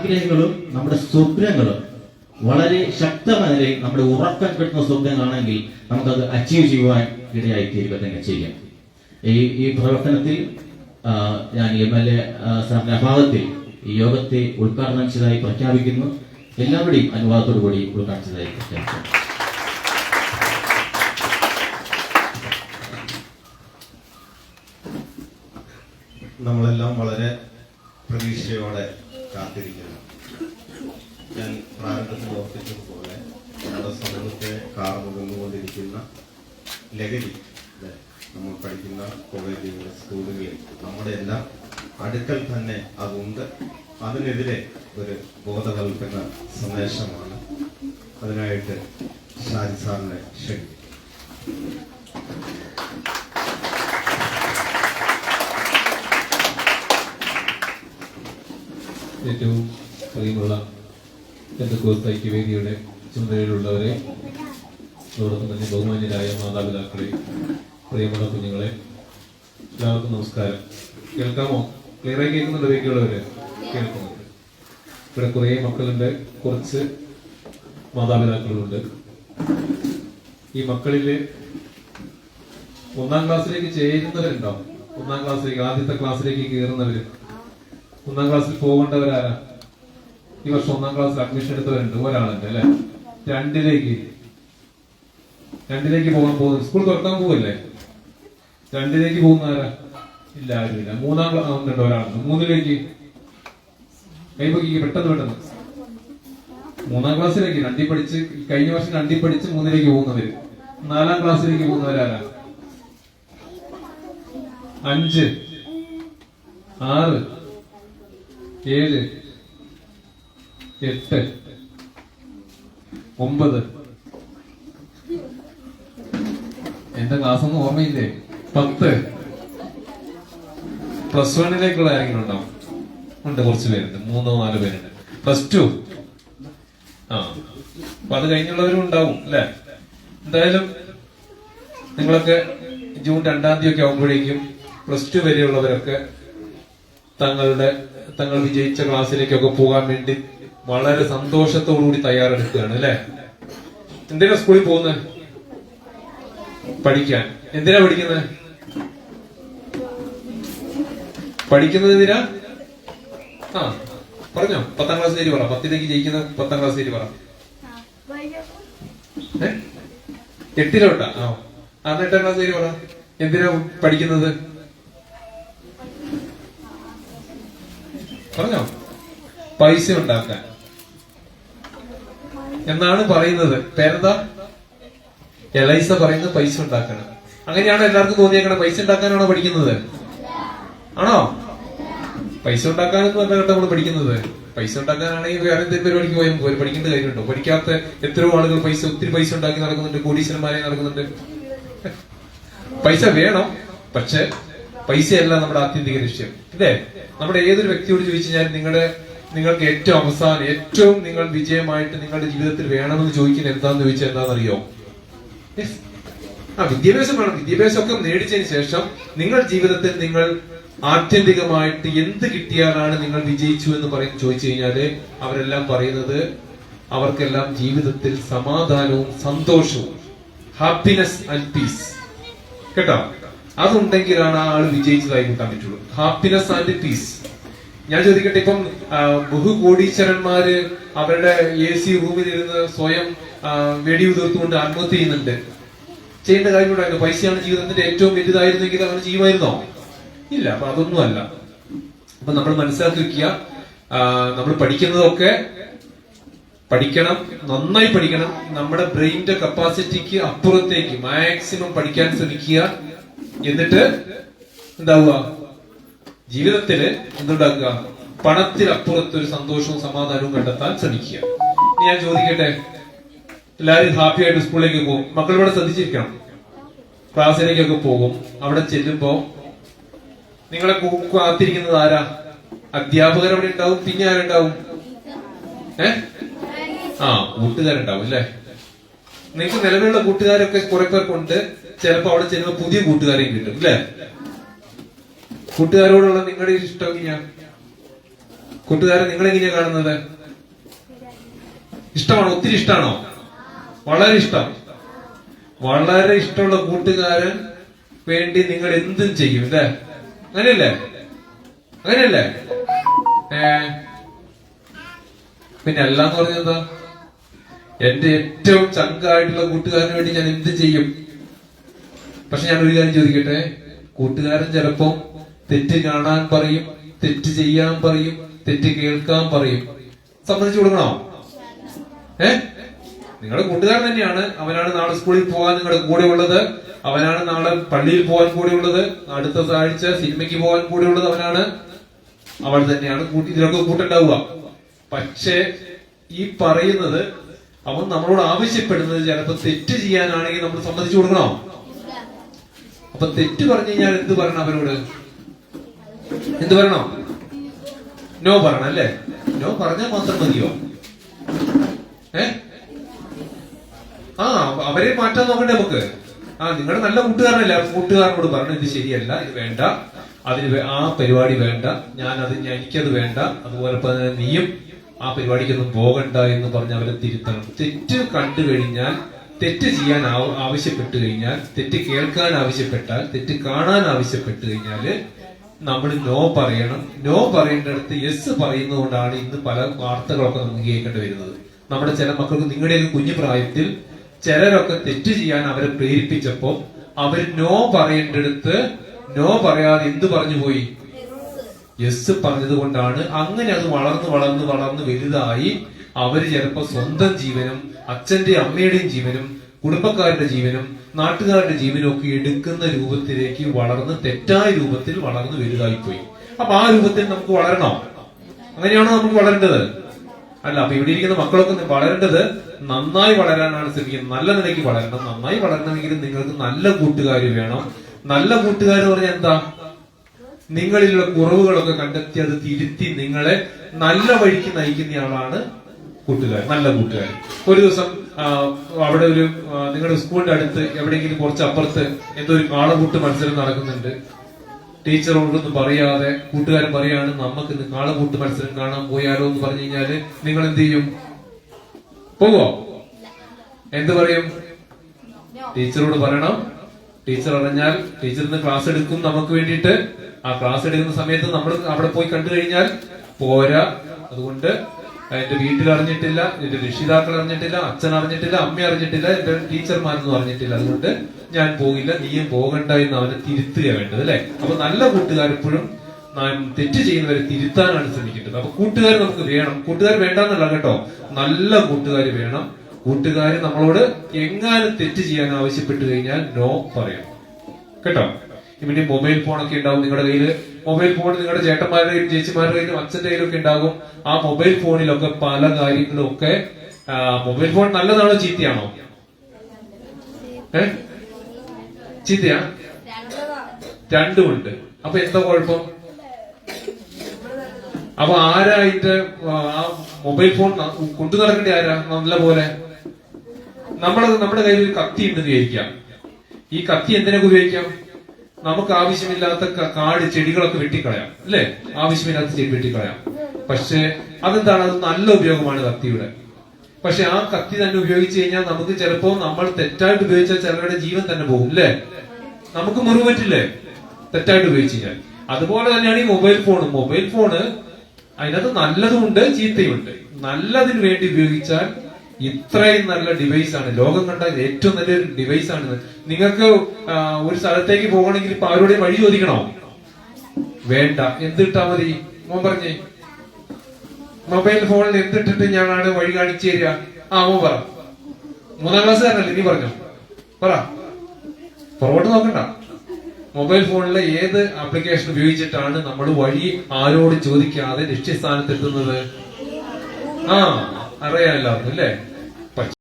ആഗ്രഹങ്ങളും നമ്മുടെ സ്വപ്നങ്ങളും വളരെ ശക്തമായ നിലയിൽ നമ്മുടെ ഉറക്കം കിട്ടുന്ന സ്വപ്നങ്ങളാണെങ്കിൽ നമുക്കത് അച്ചീവ് ചെയ്യുവാൻ ഇടയായി തീരുക തന്നെ ചെയ്യാം. ഈ ഈ പ്രവർത്തനത്തിൽ ഞാൻ എം എൽ എ സാറിന്റെ അഭാവത്തിൽ ഈ യോഗത്തെ ഉദ്ഘാടനം ചെയ്തതായി പ്രഖ്യാപിക്കുന്നു. എല്ലാവരുടെയും അനുവാദത്തോടു കൂടി ഉദ്ഘാടനം ചെയ്തതായി പ്രഖ്യാപിച്ചു നമ്മളെല്ലാം വളരെ പ്രതീക്ഷയോടെ കാത്തിരിക്കുന്നു. ഞാൻ പ്രാരംഭത്തിൽ ഓർപ്പിച്ചതുപോലെ നമ്മുടെ സമൂഹത്തെ കാർമുകൊണ്ടുകൊണ്ടിരിക്കുന്ന ലഹരി? നമ്മൾ പഠിക്കുന്ന കോളേജുകളിൽ സ്കൂളുകളിൽ നമ്മുടെ എല്ലാം അടുക്കൽ തന്നെ അതുണ്ട്. അതിനെതിരെ ഒരു ബോധവൽക്കരണ സന്ദേശമാണ് അതിനായിട്ട് ഷാജി സാറിനെ ക്ഷണിക്കും ഏറ്റവും പ്രിയമുള്ള എന്റെ കോസ് ഐക്യവേദിയുടെ ചുമതലയിലുള്ളവരെ അതോടൊപ്പം തന്നെ ബഹുമാന്യരായ മാതാപിതാക്കളെ പ്രിയമുള്ള കുഞ്ഞുങ്ങളെ എല്ലാവർക്കും നമസ്കാരം. കേൾക്കാമോ? ക്ലിയറായി കേൾക്കുന്നുണ്ട് ബാക്കിയുള്ളവര് കേൾക്കുന്നുണ്ട്. ഇവിടെ കുറേ മക്കളുണ്ട്. കുറച്ച് മാതാപിതാക്കളുണ്ട്. ഈ മക്കളിൽ ഒന്നാം ക്ലാസ്സിലേക്ക് ചേരുന്നവരുണ്ടോ? ഒന്നാം ക്ലാസ്സിലേക്ക് ആദ്യത്തെ ക്ലാസ്സിലേക്ക് കയറുന്നവര്? ഒന്നാം ക്ലാസ്സിൽ പോകേണ്ടവരാരാ? ഈ വർഷം ഒന്നാം ക്ലാസ്സിൽ അഡ്മിഷൻ എടുത്തവരുണ്ട്. ഒരാളുണ്ട് അല്ലെ? രണ്ടിലേക്ക്. രണ്ടിലേക്ക് പോകാൻ പോകുന്നു സ്കൂൾ തുറക്കാൻ പോവല്ലേ? രണ്ടിലേക്ക് പോകുന്നവരാ? ഇല്ല ആരുമില്ല. മൂന്നാം ക്ലാസ് ഉണ്ട് ഒരാളുണ്ട്. മൂന്നിലേക്ക്. കൈപ്പൊക്കി പെട്ടെന്ന് പെട്ടെന്ന്. മൂന്നാം ക്ലാസ്സിലേക്ക്. രണ്ടി പഠിച്ച് കഴിഞ്ഞ വർഷം രണ്ടി പഠിച്ച് മൂന്നിലേക്ക് പോകുന്നവര്. നാലാം ക്ലാസ്സിലേക്ക് പോകുന്നവരാരാ? അഞ്ച്. ആറ്. ഏഴ് എട്ട് ഒമ്പത്. എന്റെ ക്ലാസ് ഒന്നും ഓർമ്മയില്ലേ? പത്ത്. പ്ലസ് വണ്ണിലേക്കുള്ള ആരെങ്കിലും ഉണ്ടോ? ഉണ്ട് കുറച്ച് പേരുണ്ട്. മൂന്നോ നാലോ പേരുണ്ട്. Plus two. ആ. അപ്പൊ അത് കഴിഞ്ഞുള്ളവരും ഉണ്ടാവും അല്ലെ? എന്തായാലും നിങ്ങളൊക്കെ ജൂൺ രണ്ടാം തീയതി ഒക്കെ ആകുമ്പോഴേക്കും പ്ലസ് ടു വരെയുള്ളവരൊക്കെ തങ്ങളുടെ തങ്ങൾ വിജയിച്ച ക്ലാസ്സിലേക്കൊക്കെ പോകാൻ വേണ്ടി വളരെ സന്തോഷത്തോടുകൂടി തയ്യാറെടുക്കുകയാണ് അല്ലെ? എന്തിനാ സ്കൂളിൽ പോകുന്നത് പഠിക്കാൻ. എന്തിനാ പഠിക്കുന്നത് പഠിക്കുന്നത് എന്തിനാ? ആ പറഞ്ഞോ. പത്താം ക്ലാസ് തേരി പറ. പത്തിലേക്ക് ജയിക്കുന്ന പത്താം ക്ലാസ് തേരി പറ? എട്ടിലോട്ടാ? ആ. എട്ടാം ക്ലാസ് തേരി പറ. എന്തിനാ പഠിക്കുന്നത്? പറഞ്ഞോ? പൈസ ഉണ്ടാക്കാൻ. എന്നാണ് പറയുന്നത്. പേരെന്താ? എലൈസ പറയുന്നത് പൈസ ഉണ്ടാക്കണം. അങ്ങനെയാണോ എല്ലാവർക്കും തോന്നിയേക്കണം? പൈസ ഉണ്ടാക്കാനാണോ പഠിക്കുന്നത്? ആണോ? പൈസ ഉണ്ടാക്കാനൊന്നും അല്ല കേട്ടോ നമ്മൾ പഠിക്കുന്നത്. പൈസ ഉണ്ടാക്കാനാണെങ്കിൽ വേറെ എന്തെങ്കിലും പരിപാടിക്ക് പോയാൽ പഠിക്കേണ്ട കാര്യമുണ്ടോ? പഠിക്കാത്ത എത്രയോ ആളുകൾ പൈസ ഒത്തിരി പൈസ ഉണ്ടാക്കി നടക്കുന്നുണ്ട്. കോടീശ്വരന്മാരെ നടക്കുന്നുണ്ട്. പൈസ വേണം. പക്ഷെ പൈസയല്ല നമ്മുടെ ആത്യന്തിക ലക്ഷ്യം. അല്ലേ? നമ്മുടെ ഏതൊരു വ്യക്തിയോട് ചോദിച്ചു കഴിഞ്ഞാൽ നിങ്ങളുടെ നിങ്ങൾക്ക് ഏറ്റവും അവസാനം ഏറ്റവും നിങ്ങൾ വിജയമായിട്ട് നിങ്ങളുടെ ജീവിതത്തിൽ വേണമെന്ന് ചോദിക്കുന്നത് എന്താന്ന് ചോദിച്ചാൽ എന്താണെന്നറിയോ? ആ വിദ്യാഭ്യാസം വേണം. വിദ്യാഭ്യാസമൊക്കെ നേടിച്ചതിന് ശേഷം നിങ്ങൾ ജീവിതത്തിൽ നിങ്ങൾ ആത്യന്തികമായിട്ട് എന്ത് കിട്ടിയാലാണ് നിങ്ങൾ വിജയിച്ചു എന്ന് പറയും ചോദിച്ചു കഴിഞ്ഞാൽ അവരെല്ലാം പറയുന്നത് അവർക്കെല്ലാം ജീവിതത്തിൽ സമാധാനവും സന്തോഷവും ഹാപ്പിനെസ് ആൻഡ് പീസ് കേട്ടോ? അതുണ്ടെങ്കിലാണ് ആ ആൾ വിജയിച്ചതായി കൂട്ടാൻ പറ്റുള്ളൂ. ഹാപ്പിനെസ് ആൻഡ് പീസ് ഞാൻ ചോദിക്കട്ടെ ഇപ്പം ബഹു ബഹുകോടീശ്വരന്മാര് അവരുടെ എ സി റൂമിലിരുന്ന് സ്വയം വെടിയുതിർത്തുകൊണ്ട് ആത്മഹത്യ ചെയ്യുന്നുണ്ട്. ചെയ്യേണ്ട കാര്യം ഉണ്ടായിരുന്നു പൈസയാണ് ജീവിതത്തിന്റെ ഏറ്റവും വലുതായിരുന്നെങ്കിൽ അങ്ങനെ ചെയ്യുമായിരുന്നോ? ഇല്ല അപ്പൊ അതൊന്നും അല്ല അപ്പൊ നമ്മൾ മനസ്സിലാക്കി വെക്കുക നമ്മൾ പഠിക്കുന്നതൊക്കെ പഠിക്കണം നന്നായി പഠിക്കണം. നമ്മുടെ ബ്രെയിനിന്റെ കപ്പാസിറ്റിക്ക് അപ്പുറത്തേക്ക് മാക്സിമം പഠിക്കാൻ ശ്രമിക്കുക. എന്നിട്ട് എന്താവുക? ജീവിതത്തിൽ എന്തുണ്ടാക്കുക? പണത്തിനപ്പുറത്ത് ഒരു സന്തോഷവും സമാധാനവും കണ്ടെത്താൻ ശ്രമിക്കുക. ഞാൻ ചോദിക്കട്ടെ? എല്ലാവരും ഹാപ്പി ആയിട്ട് സ്കൂളിലേക്ക് പോകും. മക്കളിവിടെ ശ്രദ്ധിച്ചിരിക്കണം. ക്ലാസ്സിലേക്കൊക്കെ പോകും. അവിടെ ചെല്ലുമ്പോ നിങ്ങളെ കാത്തിരിക്കുന്നത് ആരാ? അധ്യാപകർ അവിടെ ഉണ്ടാവും പിന്നെ ആരുണ്ടാവും? ഏ? ആ കൂട്ടുകാരുണ്ടാവും അല്ലേ? നിങ്ങൾക്ക് നിലവിലുള്ള കൂട്ടുകാരൊക്കെ കുറെ പേർക്കുണ്ട്. ചിലപ്പോ അവിടെ ചെല്ലുമ്പോ പുതിയ കൂട്ടുകാരെയും കിട്ടും അല്ലേ കൂട്ടുകാരോടുള്ള നിങ്ങളുടെ ഇഷ്ടം എങ്ങനെയാ കൂട്ടുകാരെ നിങ്ങൾ എങ്ങനെയാ കാണുന്നത്? ഇഷ്ടമാണോ? ഒത്തിരി ഇഷ്ടമാണോ? വളരെ ഇഷ്ടം. വളരെ ഇഷ്ടമുള്ള കൂട്ടുകാരൻ വേണ്ടി നിങ്ങൾ എന്തും ചെയ്യും അല്ലേ അങ്ങനെയല്ലേ? അങ്ങനെയല്ലേ? ഏ. പിന്നെ അല്ലാന്ന് പറഞ്ഞെന്താ? എന്റെ ഏറ്റവും ചങ്കായിട്ടുള്ള കൂട്ടുകാരന് വേണ്ടി ഞാൻ എന്ത് ചെയ്യും? പക്ഷെ ഞാൻ ഒരു കാര്യം ചോദിക്കട്ടെ? കൂട്ടുകാരൻ ചിലപ്പോ തെറ്റ് കാണാൻ പറയും തെറ്റ് ചെയ്യാൻ പറയും തെറ്റ് കേൾക്കാൻ പറയും. സമ്മതിച്ചു കൊടുക്കണോ? ഏ? നിങ്ങളുടെ കൂട്ടുകാരൻ തന്നെയാണ്. അവനാണ് നാളെ സ്കൂളിൽ പോകാൻ നിങ്ങളുടെ കൂടെ ഉള്ളത്. അവനാണ് നാളെ പള്ളിയിൽ പോകാൻ കൂടെ ഉള്ളത്. അടുത്ത ആഴ്ച സിനിമയ്ക്ക് പോകാൻ കൂടെ ഉള്ളത് അവനാണ്. അവൾ തന്നെയാണ് ഇതിലൊക്കെ കൂട്ടുണ്ടാവുക. പക്ഷേ ഈ പറയുന്നത് അവൻ നമ്മളോട് ആവശ്യപ്പെടുന്നത് ചിലപ്പോ തെറ്റ് ചെയ്യാനാണെങ്കിൽ നമ്മൾ സമ്മതിച്ചു കൊടുക്കണോ? അപ്പൊ തെറ്റ് പറഞ്ഞു കഴിഞ്ഞാൽ എന്ത് പറയണം അവരോട് എന്ത് പറയണോ? നോ പറയണം അല്ലേ? നോ പറഞ്ഞാൽ മാത്രം മതിയോ? ഏ? ആ അവരെ മാറ്റാൻ നോക്കണ്ടേ നമുക്ക്? ആ നിങ്ങളുടെ നല്ല കൂട്ടുകാരനല്ല? കൂട്ടുകാരനോട് പറഞ്ഞു ഇത് ശരിയല്ല ഇത് വേണ്ട. അതിന് ആ പരിപാടി വേണ്ട. ഞാൻ അത് എനിക്കത് വേണ്ട. അതുപോലെ നീയും ആ പരിപാടിക്കൊന്നും പോകണ്ട എന്ന് പറഞ്ഞ് അവരെ തിരുത്തണം. തെറ്റ് കണ്ടു കഴിഞ്ഞാൽ തെറ്റ് ചെയ്യാൻ ആവ- ആവശ്യപ്പെട്ട് കഴിഞ്ഞാൽ തെറ്റ് കേൾക്കാൻ ആവശ്യപ്പെട്ടാൽ തെറ്റ് കാണാൻ ആവശ്യപ്പെട്ട് കഴിഞ്ഞാൽ നമ്മൾ നോ പറയണം. നോ പറയേണ്ടടുത്ത് യെസ് പറയുന്നതുകൊണ്ടാണ് ഇന്ന് പല വാർത്തകളൊക്കെ നമുക്ക് കേൾക്കേണ്ടി വരുന്നത്. നമ്മുടെ ചില മക്കൾക്ക് നിങ്ങളുടെ കുഞ്ഞു പ്രായത്തിൽ ചിലരൊക്കെ തെറ്റ് ചെയ്യാൻ അവരെ പ്രേരിപ്പിച്ചപ്പോ അവർ നോ പറയേണ്ടടുത്ത് നോ പറയാതെ എന്ത് പറഞ്ഞു പോയി? യെസ് പറഞ്ഞത് കൊണ്ടാണ് അങ്ങനെ അത് വളർന്ന് വളർന്ന് വളർന്ന് വലുതായി അവർ ചിലപ്പോ സ്വന്തം ജീവനും അച്ഛന്റെ അമ്മയുടെയും ജീവനും കുടുംബക്കാരുടെ ജീവനും നാട്ടുകാരുടെ ജീവനും ഒക്കെ എടുക്കുന്ന രൂപത്തിലേക്ക് വളർന്ന് തെറ്റായ രൂപത്തിൽ വളർന്ന് വലുതായിപ്പോയി. അപ്പൊ ആ രൂപത്തിൽ നമുക്ക് വളരണം? അങ്ങനെയാണോ നമുക്ക് വളരേണ്ടത്? അല്ല അപ്പൊ ഇവിടെ ഇരിക്കുന്ന മക്കളൊക്കെ വളരേണ്ടത് നന്നായി വളരാനാണ് ശ്രമിക്കുന്നത്. നല്ല നിലയ്ക്ക് വളരണം. നന്നായി വളരണമെങ്കിൽ നിങ്ങൾക്ക് നല്ല കൂട്ടുകാർ വേണം. നല്ല കൂട്ടുകാർ എന്ന് പറഞ്ഞാൽ എന്താ? നിങ്ങളിലുള്ള കുറവുകളൊക്കെ കണ്ടെത്തി അത് തിരുത്തി നിങ്ങളെ നല്ല വഴിക്ക് നയിക്കുന്നയാളാണ് കൂട്ടുകാർ നല്ല കൂട്ടുകാർ. ഒരു ദിവസം അവിടെ ഒരു നിങ്ങളുടെ സ്കൂളിന്റെ അടുത്ത് എവിടെയെങ്കിലും കുറച്ച് അപ്പുറത്ത് എന്തോ ഒരു കാളകൂട്ട് മത്സരം നടക്കുന്നുണ്ട്. ടീച്ചറോടൊന്നും പറയാതെ കൂട്ടുകാരൻ പറയാണ് നമുക്ക് ഇന്ന് കാളകൂട്ട് മത്സരം കാണാൻ പോയാലോ എന്ന് പറഞ്ഞു കഴിഞ്ഞാൽ നിങ്ങൾ എന്ത് ചെയ്യും? പോവോ? എന്ത് പറയും? ടീച്ചറോട് പറയണം. ടീച്ചർ അറിഞ്ഞാൽ ടീച്ചർ ഇന്ന് ക്ലാസ് എടുക്കും നമുക്ക് വേണ്ടിയിട്ട്. ആ ക്ലാസ് എടുക്കുന്ന സമയത്ത് നമ്മൾ അവിടെ പോയി കണ്ടു കഴിഞ്ഞാൽ പോരാ. അതുകൊണ്ട് എന്റെ വീട്ടിൽ അറിഞ്ഞിട്ടില്ല എന്റെ രക്ഷിതാക്കൾ അറിഞ്ഞിട്ടില്ല അച്ഛൻ അറിഞ്ഞിട്ടില്ല അമ്മ അറിഞ്ഞിട്ടില്ല എന്റെ ടീച്ചർമാരൊന്നും അറിഞ്ഞിട്ടില്ല. അതുകൊണ്ട് ഞാൻ പോകില്ല നീയും പോകണ്ട എന്ന് അവനെ തിരുത്തുക വേണ്ടത് അല്ലെ? അപ്പൊ നല്ല നാം തെറ്റ് ചെയ്യുന്നവരെ തിരുത്താനാണ് ശ്രമിക്കേണ്ടത്. അപ്പൊ കൂട്ടുകാർ നമുക്ക് വേണം. കൂട്ടുകാർ വേണ്ടെന്നല്ല കേട്ടോ. നല്ല കൂട്ടുകാർ വേണം. കൂട്ടുകാർ നമ്മളോട് എങ്ങാനും തെറ്റ് ചെയ്യാൻ ആവശ്യപ്പെട്ടു കഴിഞ്ഞാൽ നോ പറയണം. കേട്ടോ? ഇവിടെ മൊബൈൽ ഫോണൊക്കെ ഉണ്ടാവും നിങ്ങളുടെ കയ്യിൽ. മൊബൈൽ ഫോൺ നിങ്ങളുടെ ചേട്ടന്മാരുടെ കയ്യിലും ചേച്ചിമാരുടെ കയ്യിലും അച്ഛന്റെ കയ്യിലൊക്കെ ഉണ്ടാകും. ആ മൊബൈൽ ഫോണിലൊക്കെ പല കാര്യങ്ങളും ഒക്കെ മൊബൈൽ ഫോൺ നല്ലതാണോ ചീത്തയാണോ? ഏ? ചീത്തയാ? രണ്ടുമുണ്ട്. അപ്പൊ എന്താ കുഴപ്പം? അപ്പൊ ആരായിട്ട് ആ മൊബൈൽ ഫോൺ കൊണ്ടു നടക്കേണ്ട ആരാ? നല്ല പോലെ. നമ്മൾ നമ്മുടെ കയ്യിൽ ഒരു കത്തി ഉണ്ടെന്ന് വിചാരിക്കാം. ഈ കത്തി എന്തിനൊക്കെ ഉപയോഗിക്കാം? നമുക്ക് ആവശ്യമില്ലാത്ത കാട് ചെടികളൊക്കെ വെട്ടിക്കളയാം അല്ലേ? ആവശ്യമില്ലാത്ത ചെടി വെട്ടിക്കളയാം. പക്ഷെ അതെന്താണ്? അത് നല്ല ഉപയോഗമാണ് കത്തിയുടെ. പക്ഷെ ആ കത്തി തന്നെ ഉപയോഗിച്ചു കഴിഞ്ഞാൽ നമുക്ക് ചിലപ്പോ നമ്മൾ തെറ്റായിട്ട് ഉപയോഗിച്ചാൽ ചിലരുടെ ജീവൻ തന്നെ പോകും അല്ലേ? നമുക്ക് മുറിവ് പറ്റില്ലേ? തെറ്റായിട്ട് ഉപയോഗിച്ചു കഴിഞ്ഞാൽ. അതുപോലെ തന്നെയാണ് ഈ മൊബൈൽ ഫോൺ മൊബൈൽ ഫോണ് അതിനകത്ത് നല്ലതുമുണ്ട് ചീത്തയുണ്ട് നല്ലതിന് വേണ്ടി ഉപയോഗിച്ചാൽ ഇത്രയും നല്ല ഡിവൈസ് ആണ്. ലോകം കണ്ട ഏറ്റവും നല്ലൊരു ഡിവൈസ് ആണ് നിങ്ങൾക്ക് ഒരു സ്ഥലത്തേക്ക് പോകണമെങ്കിൽ ഇപ്പൊ അവരോട് വഴി ചോദിക്കണോ? വേണ്ട. എന്തിട്ടാ മതി? മോൻ പറഞ്ഞേ. മൊബൈൽ ഫോണിൽ എന്തിട്ടിട്ട് ഞാനാണ് വഴി കാണിച്ചു തരിക? ആ മോൻ പറ. മൂന്നാം ക്ലാസ്സുകാരനല്ലേ? നീ പറഞ്ഞോ. പറ. പുറകോട്ട് നോക്കണ്ട. മൊബൈൽ ഫോണിലെ ഏത് ആപ്ലിക്കേഷൻ ഉപയോഗിച്ചിട്ടാണ് നമ്മൾ വഴി ആരോട് ചോദിക്കാതെ ലക്ഷ്യസ്ഥാനത്തെത്തുന്നത് ആ അറിയാമല്ലോ അല്ലേ?